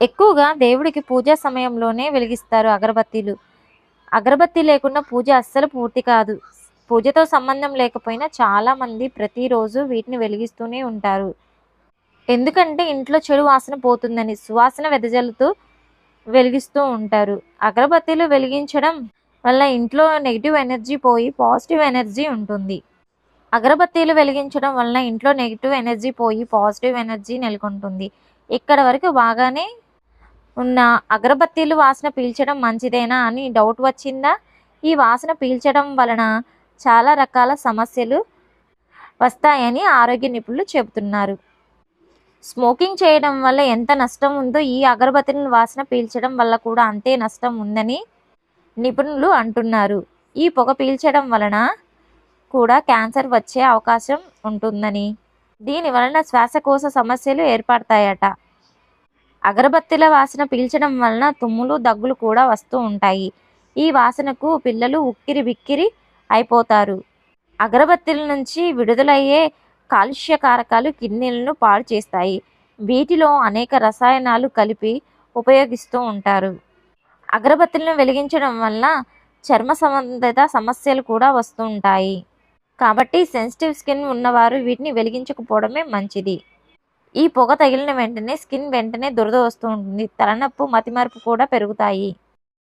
ఎక్కువగా దేవుడికి పూజా సమయంలోనే వెలిగిస్తారు అగరబత్తీలు. అగరబత్తి లేకుండా పూజ అస్సలు పూర్తి కాదు. పూజతో సంబంధం లేకపోయినా చాలామంది ప్రతిరోజు వీటిని వెలిగిస్తూనే ఉంటారు. ఎందుకంటే ఇంట్లో చెడు వాసన పోతుందని సువాసన వెదజల్లుతూ వెలిగిస్తూ ఉంటారు. అగరబత్తీలు వెలిగించడం వల్ల ఇంట్లో నెగిటివ్ ఎనర్జీ పోయి పాజిటివ్ ఎనర్జీ ఉంటుంది. అగరబత్తీలు వెలిగించడం వల్ల ఇంట్లో నెగిటివ్ ఎనర్జీ పోయి పాజిటివ్ ఎనర్జీ నెలకొంటుంది. ఇక్కడ వరకు బాగానే ఉన్న అగరబత్తీలు వాసన పీల్చడం మంచిదేనా అని డౌట్ వచ్చిందా? ఈ వాసన పీల్చడం వలన చాలా రకాల సమస్యలు వస్తాయని ఆరోగ్య నిపుణులు చెబుతున్నారు. స్మోకింగ్ చేయడం వల్ల ఎంత నష్టం ఉందో ఈ అగరబత్తిని వాసన పీల్చడం వల్ల కూడా అంతే నష్టం ఉందని నిపుణులు అంటున్నారు. ఈ పొగ పీల్చడం వలన కూడా క్యాన్సర్ వచ్చే అవకాశం ఉంటుందని. దీని వలన శ్వాసకోశ సమస్యలు ఏర్పడతాయట. అగరబత్తిల వాసన పీల్చడం వలన తుమ్ములు దగ్గులు కూడా వస్తూ ఉంటాయి. ఈ వాసనకు పిల్లలు ఉక్కిరి బిక్కిరి అయిపోతారు. అగరబత్తిల నుంచి విడుదలయ్యే కాలుష్య కారకాలు కిడ్నీలను పాడు చేస్తాయి. వీటిలో అనేక రసాయనాలు కలిపి ఉపయోగిస్తూ ఉంటారు. అగరబత్తులను వెలిగించడం వల్ల చర్మ సంబంధిత సమస్యలు కూడా వస్తూ ఉంటాయి. కాబట్టి సెన్సిటివ్ స్కిన్ ఉన్నవారు వీటిని వెలిగించకపోవడమే మంచిది. ఈ పొగ తగిలిన వెంటనే స్కిన్ వెంటనే దురద వస్తూ ఉంటుంది. తలనొప్పి మతిమరుపు కూడా పెరుగుతాయి.